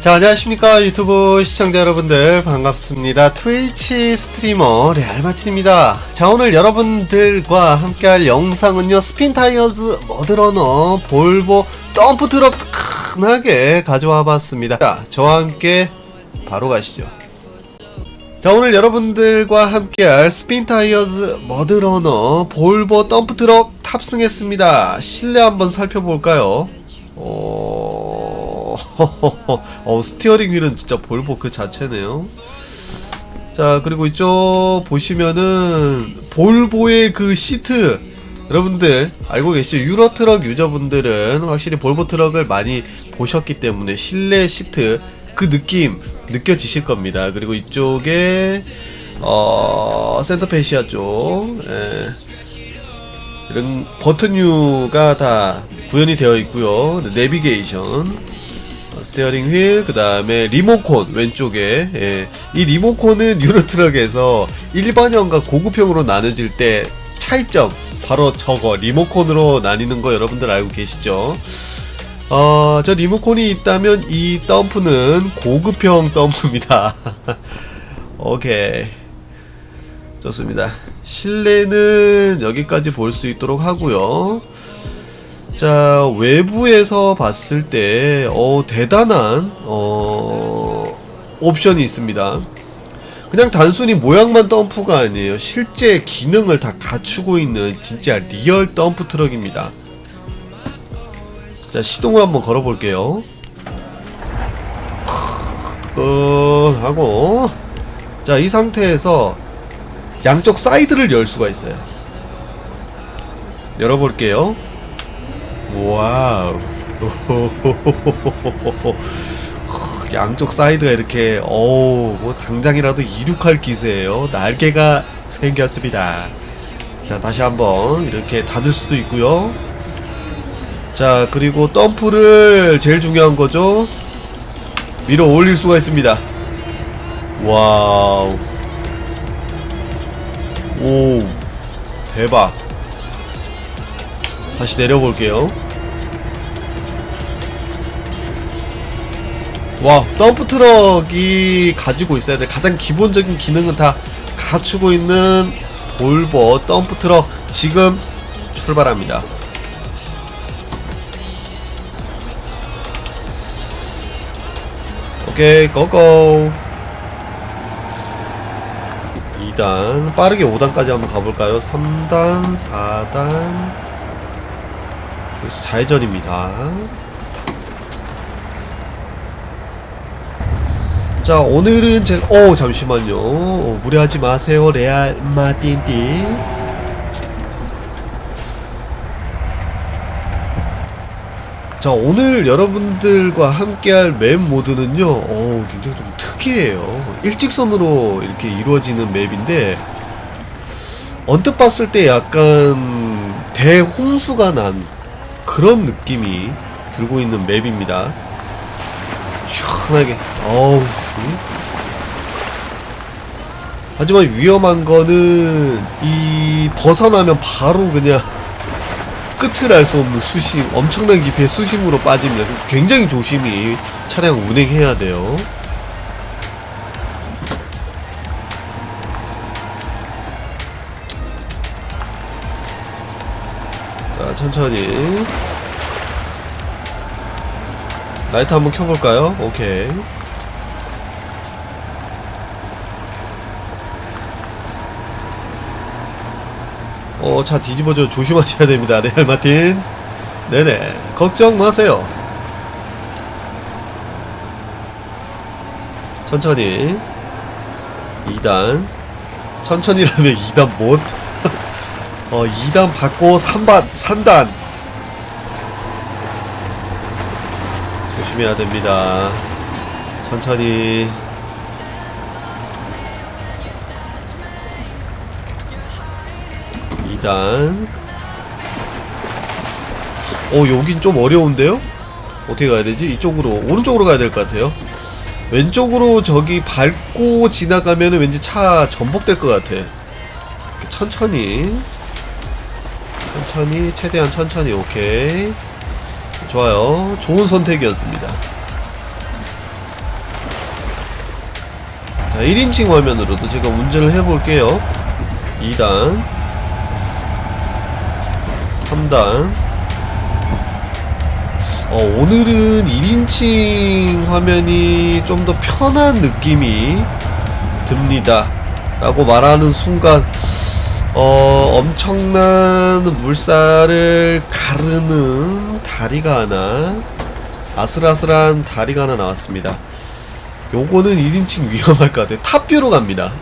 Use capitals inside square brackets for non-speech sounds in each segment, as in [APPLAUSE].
자, 안녕하십니까. 유튜브 시청자 여러분들. 반갑습니다. 트위치 스트리머 레알마틴입니다. 자, 오늘 여러분들과 함께할 영상은요, 스핀 타이어즈 머드러너 볼보 덤프 트럭 크나게 가져와 봤습니다. 자, 저와 함께 바로 가시죠. 자, 오늘 여러분들과 함께할 스핀 타이어즈 머드러너 볼보 덤프 트럭 탑승했습니다. 실내 한번 살펴볼까요? 어... 어, 스티어링 휠은 진짜 볼보 그 자체네요. 자, 그리고 이쪽 보시면은 볼보의 그 시트 여러분들 알고 계시죠? 유로 트럭 유저분들은 확실히 볼보 트럭을 많이 보셨기 때문에 실내 시트 그 느낌 느껴지실 겁니다. 그리고 이쪽에 어 센터페시아 쪽 예. 이런 버튼류가 다 구현이 되어 있고요. 내비게이션, 어, 스티어링 휠, 그 다음에 리모콘 왼쪽에 예. 이 리모콘은 유로트럭에서 [LAUGHS] 일반형과 고급형으로 나눠질 때 차이점 바로 저거 리모콘으로 나뉘는 거 여러분들 알고 계시죠? 어, 저 리모콘이 있다면 이 덤프는 고급형 덤프입니다. [LAUGHS] 오케이. 좋습니다. 실내는 여기까지 볼 수 있도록 하고요. 자, 외부에서 봤을 때, 어, 대단한, 어, 옵션이 있습니다. 그냥 단순히 모양만 덤프가 아니에요. 실제 기능을 다 갖추고 있는 진짜 리얼 덤프 트럭입니다. 자, 시동을 한번 걸어볼게요. 뜨끈하고. 자, 이 상태에서 양쪽 사이드를 열 수가 있어요. 열어볼게요. 와우. [LAUGHS] 양쪽 사이드가 이렇게 어우 뭐 당장이라도 이륙할 기세예요. 날개가 생겼습니다. 자 다시 한번 이렇게 닫을 수도 있고요. 자 그리고 덤프를 제일 중요한 거죠. 밀어 올릴 수가 있습니다. 와우. 오 대박. 다시 내려볼게요. 와, 덤프 트럭이 가지고 있어야 돼. 가장 기본적인 기능은 다 갖추고 있는 볼버 덤프 트럭 지금 출발합니다. 오케이, 고고. 2단, 빠르게 5단까지 한번 가볼까요? 3단, 4단. 여기서 좌회전입니다. 자 오늘은 제가 어 잠시만요. 어, 무리하지 마세요. 레알 마틴띠 자 오늘 여러분들과 함께할 맵 모드는요 어 굉장히 좀 특이해요. 일직선으로 이렇게 이루어지는 맵인데 언뜻 봤을 때 약간 대홍수가 난 그런 느낌이 들고 있는 맵입니다 시원하게. 어우. 응? 하지만 위험한 거는 이 벗어나면 바로 그냥 끝을 알 수 없는 수심 엄청난 깊이의 수심으로 빠집니다. 굉장히 조심히 차량 운행해야 돼요. 자 천천히 라이트 한번 켜볼까요? 오케이. 어, 차 뒤집어져 조심하셔야 됩니다. 레알 마틴. 네네. 걱정 마세요. 천천히. 2단. 천천히라면 2단 못. [LAUGHS] 어, 2단 받고 3반, 3단. 조심해야 됩니다. 천천히. 이단 어, 여긴 좀 어려운데요? 어떻게 가야 되지? 이쪽으로, 오른쪽으로 가야 될 것 같아요. 왼쪽으로 저기 밟고 지나가면 왠지 차 전복될 것 같아. 천천히. 천천히, 최대한 천천히, 오케이. 좋아요. 좋은 선택이었습니다. 자 1인칭 화면으로도 제가 운전을 해볼게요 2단 3단 어, 오늘은 1인칭 화면이 좀 더 편한 느낌이 듭니다 라고 말하는 순간 어, 엄청난 물살을 가르는 다리가 하나 아슬아슬한 다리가 하나 나왔습니다. 요거는 1인칭 위험할 것 같아요. 탑뷰로 갑니다.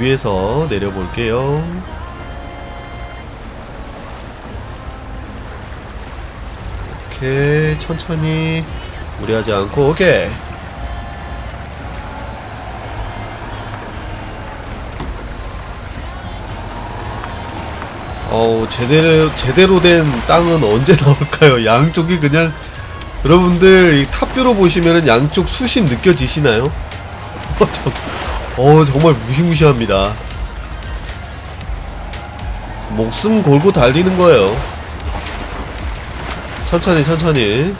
위에서 내려볼게요. 오케이 천천히 무리하지 않고 오케이 어우 제대로 제대로 된 땅은 언제 [LAUGHS] 나올까요? 양쪽이 그냥 여러분들 이 탑뷰로 보시면은 양쪽 수심 느껴지시나요? 어, [LAUGHS] 참, 어 정말 무시무시합니다. 목숨 걸고 달리는 거예요. 천천히 천천히.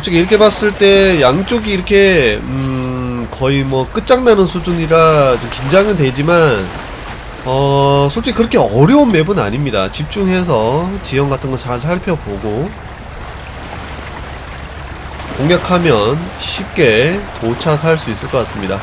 솔직히 이렇게 봤을 때 양쪽이 이렇게 음 거의 뭐 끝장나는 수준이라 좀 긴장은 되지만 어 솔직히 그렇게 어려운 맵은 아닙니다. 집중해서 지형 같은 거 잘 살펴보고 공략하면 쉽게 도착할 수 있을 것 같습니다.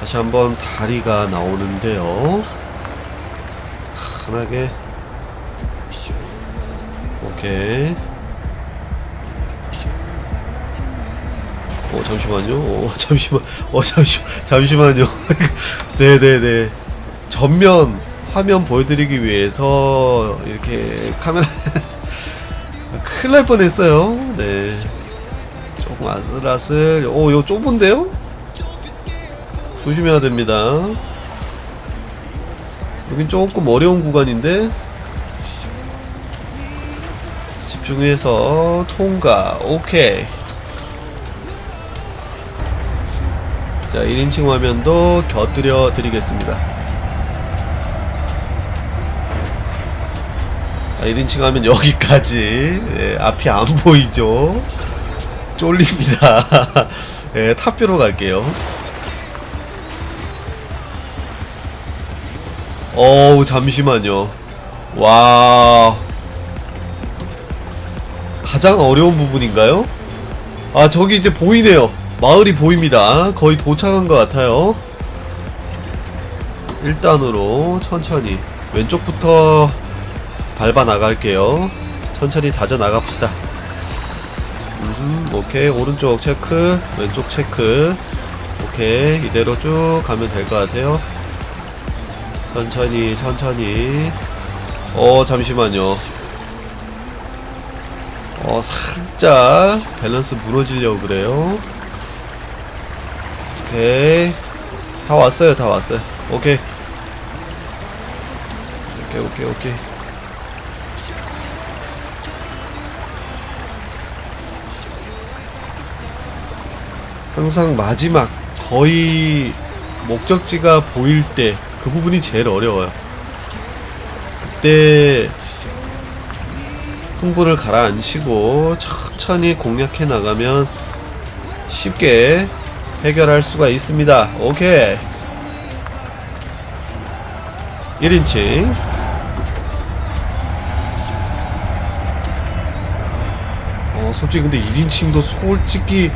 다시 한번 다리가 나오는데요. 편하게 오케이. 어 잠시만요. 어 [LAUGHS] 잠시만. 어 잠시 잠시만요. 네네네. [LAUGHS] 전면 화면 보여드리기 위해서 이렇게 카메라 [LAUGHS] 큰일 날 뻔했어요. 네. 조금 아슬아슬. 오요 좁은데요? 조심해야 됩니다. 여긴 조금 어려운 구간인데 집중해서 통과. 오케이. 자 1인칭 화면도 곁들여 드리겠습니다. 자 1인칭 화면 여기까지. 예, 앞이 안 보이죠? 쫄립니다. [LAUGHS] 예, 탑뷰로 갈게요. 어우 잠시만요. 와 가장 어려운 부분인가요? 아 저기 이제 보이네요. 마을이 보입니다. 거의 도착한 것 같아요. 1단으로 천천히 왼쪽부터 밟아 나갈게요. 천천히 다져 나가봅시다. 음, 오케이. 오른쪽 체크 왼쪽 체크. 오케이. 이대로 쭉 가면 될 것 같아요. 천천히 천천히. 어 잠시만요 어 살짝 밸런스 무너지려고 그래요. 오케이. 다 왔어요 다 왔어요. 오케이. 오케이 오케이 오케이. 항상 마지막 거의 목적지가 보일 때 그 부분이 제일 어려워요. 그때 흥분을 가라앉히고 천천히 공략해 나가면 쉽게 해결할 수가 있습니다. 오케이. 1인칭. 어, 솔직히 근데 1인칭도 솔직히,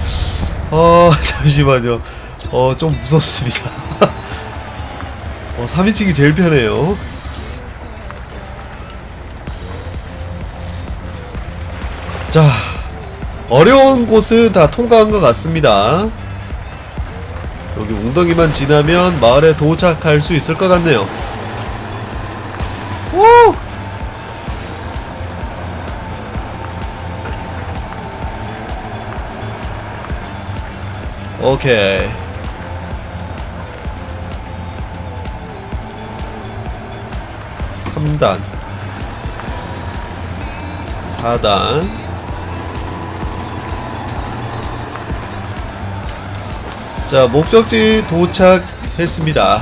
어, [LAUGHS] 잠시만요. 어, 좀 무섭습니다. [LAUGHS] 어, 3인칭이 제일 편해요. 자, 어려운 곳은 다 통과한 것 같습니다. 여기 웅덩이만 지나면 마을에 도착할 수 있을 것 같네요. 오! 오케이. 삼단 4단 자, 목적지 도착했습니다.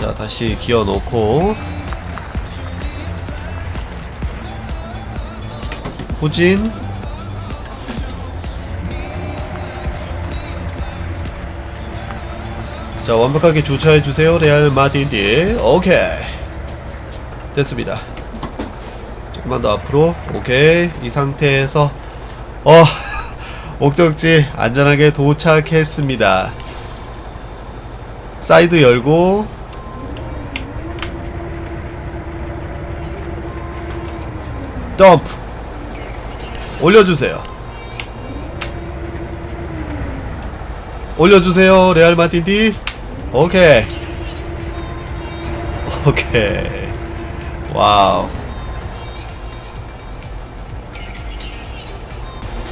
자, 다시 기어 놓고 후진 자, 완벽하게 주차해 주세요. 레알 마틴디. 오케이. 됐습니다. 조금만 더 앞으로. 오케이. 이 상태에서 어 목적지 안전하게 도착했습니다. 사이드 열고 덤프 올려주세요. 올려주세요, 레알 마틴디. 오케이. 오케이. 와우.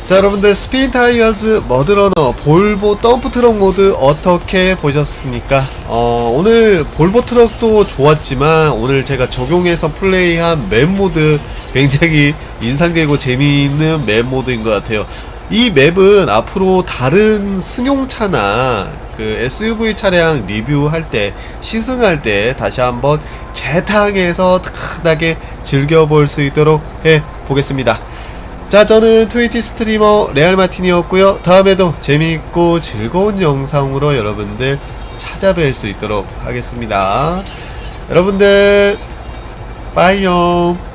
자 여러분들 스피인 타이어즈 머드러너 볼보 덤프 트럭 모드 어떻게 보셨습니까? 어, 오늘 볼보 트럭도 좋았지만 오늘 제가 적용해서 플레이한 맵 모드 굉장히 인상적이고 재미있는 맵 모드인 것 같아요. 이 맵은 앞으로 다른 승용차나 그 SUV 차량 리뷰할 때 시승할 때 다시 한번 재탕해서 특하게 즐겨볼 수 있도록 해 보겠습니다. 자, 저는 트위치 스트리머 레알 마틴이었고요. 다음에도 재미있고 즐거운 영상으로 여러분들 찾아뵐 수 있도록 하겠습니다. 여러분들, 빠이용.